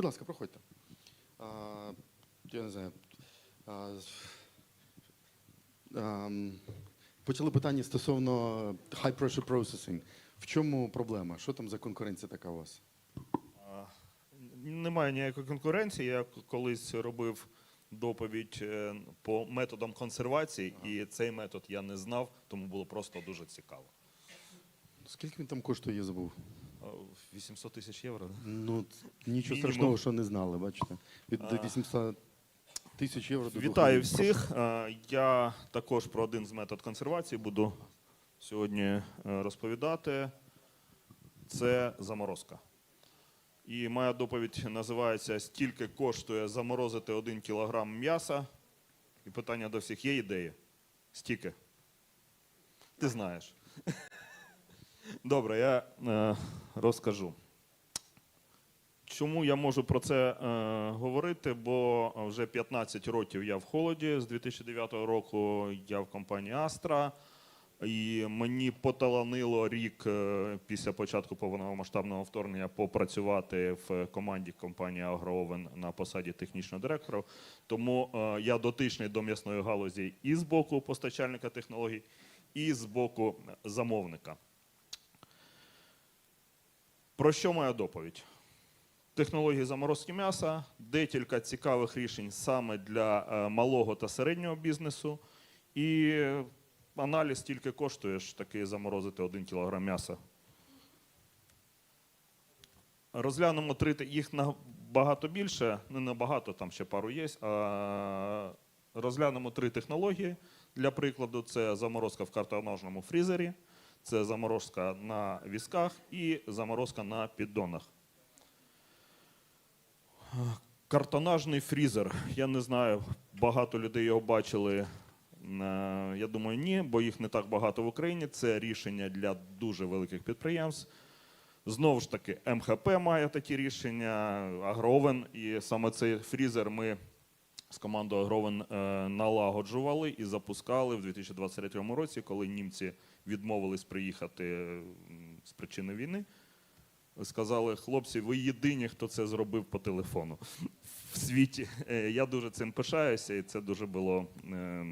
Будь ласка, проходьте. А, я не знаю. А, почали питання стосовно high pressure processing. В чому проблема? Що там за конкуренція така у вас? Немає ніякої конкуренції. Я колись робив доповідь е, по методам консервації, і цей метод я не знав, тому було просто дуже цікаво. Скільки він там коштує, я забув. А, 800 тисяч євро. да? Ну, нічого Мінімум. страшного, що не знали, бачите. Від А. 800 тисяч євро до Вітаю 2 всіх. Е, Я також про один з метод консервації буду сьогодні е, розповідати. Це заморозка. І моя доповідь називається Стільки коштує заморозити один кілограм м'яса. І питання до всіх: є ідеї? Стільки? Ти знаєш. Добре, я е, розкажу. Чому я можу про це е, говорити? Бо вже 15 років я в холоді. З 2009 року я в компанії Astra. І мені поталанило рік е, після початку повномасштабного вторгнення попрацювати в команді компанії Агроовен на посаді технічного директора. Тому е, я дотичний до м'ясної галузі і з боку постачальника технологій, і з боку замовника. Про що моя доповідь? Технології заморозки м'яса, декілька цікавих рішень саме для е, малого та середнього бізнесу. І аналіз тільки коштує ж таки заморозити 1 кг м'яса. Розглянемо три, їх набагато більше, не набагато, там ще пару є. А розглянемо три технології. Для прикладу, це заморозка в картоножному фрізері, це заморозка на візках і заморозка на піддонах. Картонажний фрізер. Я не знаю, багато людей його бачили. Е, Я думаю, ні, бо їх не так багато в Україні. Це рішення для дуже великих підприємств. Знову ж таки, МХП має такі рішення, Агровен. І саме цей фрізер ми з командою Агровен е, налагоджували і запускали в 2023 році, коли німці відмовились приїхати з причини війни. Сказали, хлопці, ви єдині, хто це зробив по телефону в світі. Е, Я дуже цим пишаюся, і це дуже було е,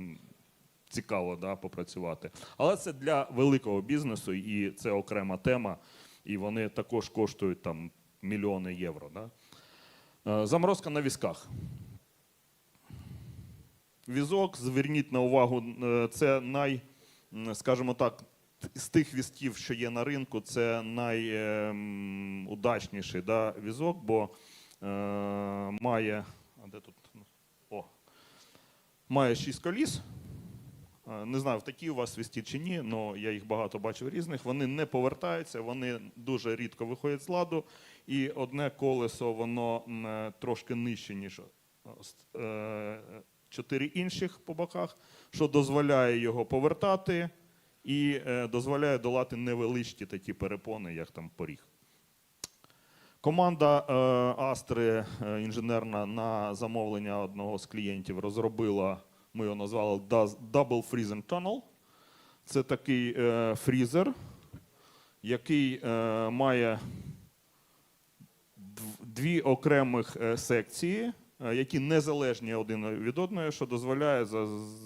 цікаво да, попрацювати. Але це для великого бізнесу, і це окрема тема, і вони також коштують там мільйони євро. Да? Е, Заморозка на візках. Візок, зверніть на увагу, е, це най, м, скажімо так, з тих візків, що є на ринку, це найудачніший да, візок, бо е, має. А де тут? О, має шість коліс. Е, Не знаю, в такі у вас вісті чи ні, але я їх багато бачив різних. Вони не повертаються, вони дуже рідко виходять з ладу. І одне колесо, воно е, трошки нижче, ніж е, чотири інших по боках, що дозволяє його повертати і е, дозволяє долати невеличкі такі перепони, як там поріг. Команда е, Астри е, інженерна на замовлення одного з клієнтів розробила, ми його назвали Double Freezing Tunnel. Це такий фрізер, який має дві окремих секції, які незалежні один від одної, що дозволяє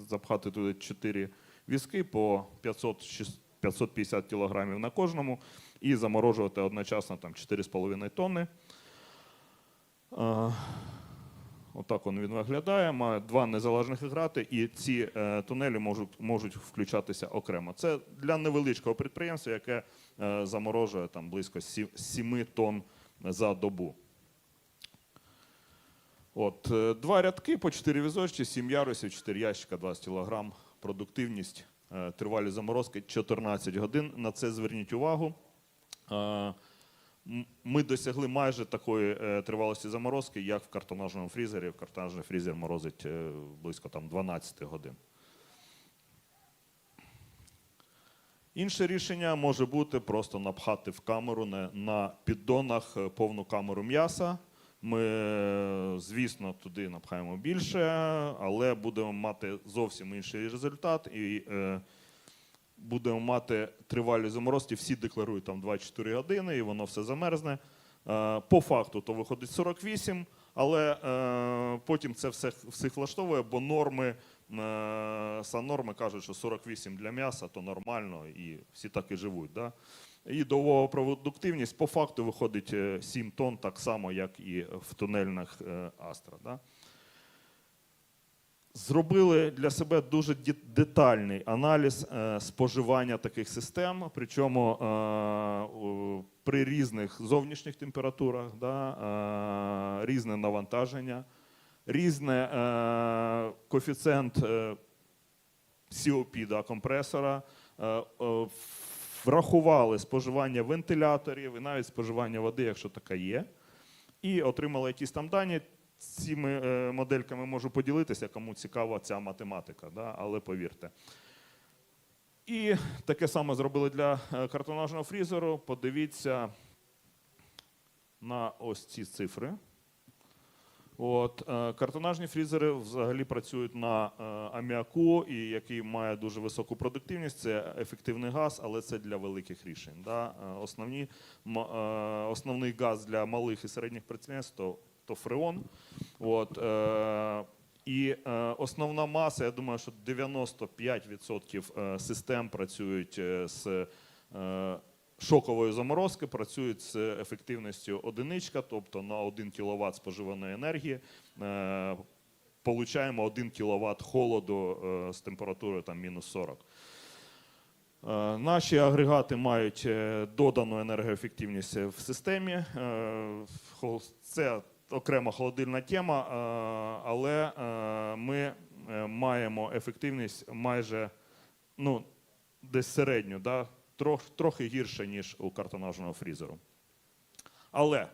запхати туди чотири візки по 500-550 кілограмів на кожному і заморожувати одночасно там 4,5 тонни. Е, Отак він виглядає. Має два незалежних грати, і ці е, тунелі можуть, можуть включатися окремо. Це для невеличкого підприємства, яке е, заморожує там близько сі- 7 тонн за добу. От, е, два рядки по 4 візочки, 7 ярусів, 4 ящика, 20 кг. Продуктивність, е, тривалість заморозки 14 годин. На це зверніть увагу. Е, Ми досягли майже такої тривалості заморозки, як в картонажному фрізері. В картонажний фрізер морозить близько там, 12 годин. Інше рішення може бути просто напхати в камеру на, на піддонах повну камеру м'яса. Ми, е, звісно, туди напхаємо більше, але будемо мати зовсім інший результат і е, будемо мати тривалі заморозки. Всі декларують там 24 години, і воно все замерзне. Е, По факту то виходить 48, але е, потім це все всіх влаштовує, бо норми, е, саннорми кажуть, що 48 для м'яса то нормально, і всі так і живуть. Да? І довова продуктивність по факту виходить е, 7 тонн, так само, як і в тунельних е, Астра. Да? Зробили для себе дуже детальний аналіз е, споживання таких систем, причому е, при різних зовнішніх температурах, да, е, різне навантаження, різне е, коефіцієнт е, COP да, компресора, е, врахували споживання вентиляторів і навіть споживання води, якщо така є, і отримали якісь там дані. Цими модельками можу поділитися, кому цікава ця математика, да? але повірте. І таке саме зробили для картонажного фрізеру. Подивіться на ось ці цифри. От, е, картонажні фрізери взагалі працюють на е, аміаку, і який має дуже високу продуктивність. Це ефективний газ, але це для великих рішень. Да? Е, Основні, основний газ для малих і середніх підприємств то, то фреон. От, і основна маса, я думаю, що 95% е, систем працюють з шокової заморозки, працюють з ефективністю одиничка, тобто на 1 кВт споживаної енергії. Е, Получаємо 1 кВт холоду е, з температурою там, мінус 40. Е, Наші агрегати мають додану енергоефективність в системі. Це окрема холодильна тема, але ми маємо ефективність майже ну, десь середню, да? Трох, трохи гірше, ніж у картонажного фрізеру. Але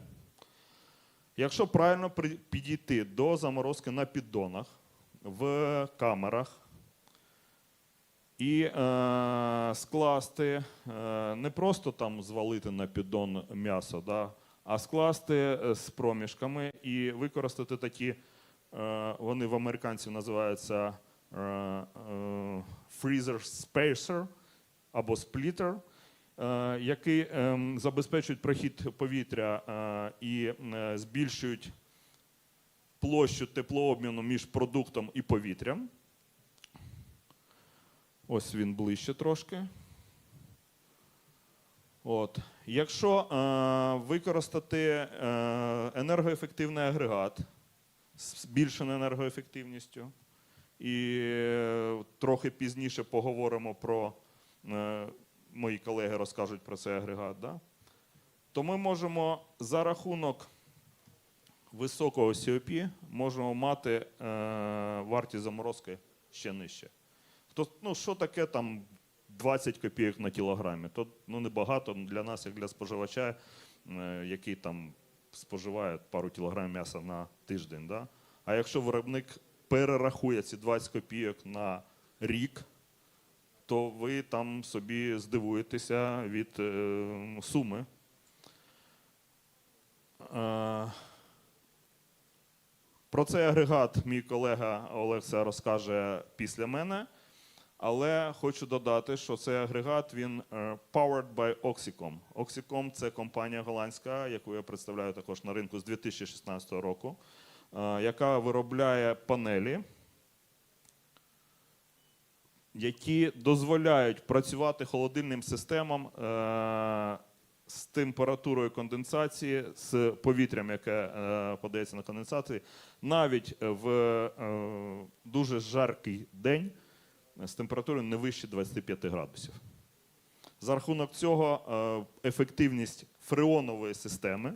якщо правильно підійти до заморозки на піддонах, в камерах, і е, скласти, е, не просто там звалити на піддон м'ясо, да, а скласти е, з проміжками і використати такі, е, вони в американців називаються е, е, freezer spacer або splitter, е, які е, забезпечують прохід повітря е, і е, збільшують площу теплообміну між продуктом і повітрям. Ось він ближче трошки. От. Якщо е, використати е, енергоефективний агрегат з збільшеною енергоефективністю, і е, трохи пізніше поговоримо про мої колеги розкажуть про цей агрегат, да? то ми можемо за рахунок високого COP можемо мати е, вартість заморозки ще нижче. Хто, ну, що таке там 20 копійок на кілограмі? То ну, небагато для нас, як для споживача, е, який там споживає пару кілограмів м'яса на тиждень. Да? А якщо виробник перерахує ці 20 копійок на рік, то ви там собі здивуєтеся від е, суми. Е, про цей агрегат мій колега Олекса розкаже після мене. Але хочу додати, що цей агрегат він е, powered by Oxycom. Oxycom – це компанія голландська, яку я представляю також на ринку з 2016 року, яка виробляє панелі, які дозволяють працювати холодильним системам е, з температурою конденсації, з повітрям, яке е, подається на конденсації, навіть в е, дуже жаркий день з температурою не вище 25 градусів. За рахунок цього е, ефективність фреонової системи,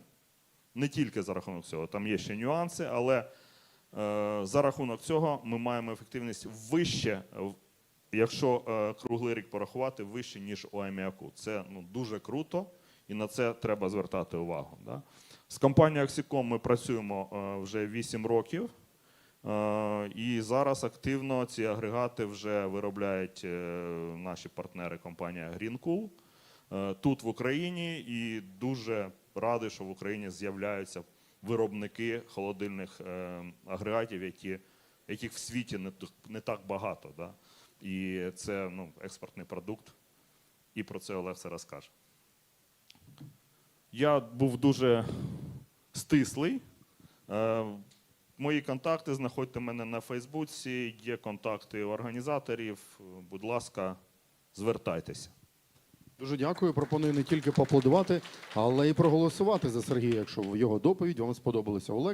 не тільки за рахунок цього, там є ще нюанси, але е, за рахунок цього ми маємо ефективність вище, якщо е, круглий рік порахувати, вище, ніж у аміаку. Це ну, дуже круто, і на це треба звертати увагу. Да? З компанією Oxycom ми працюємо е, вже 8 років. Е, І зараз активно ці агрегати вже виробляють наші партнери компанія Greencool тут в Україні. І дуже радий, що в Україні з'являються виробники холодильних агрегатів, які, яких в світі не так багато. Да? І це ну, експортний продукт. І про це Олег все розкаже. Я був дуже стислий. Е, Мої контакти знаходьте мене на Фейсбуці, є контакти організаторів. Будь ласка, звертайтеся. Дуже дякую. Пропоную не тільки поаплодувати, але й проголосувати за Сергія, якщо його доповідь вам сподобалася. Олег.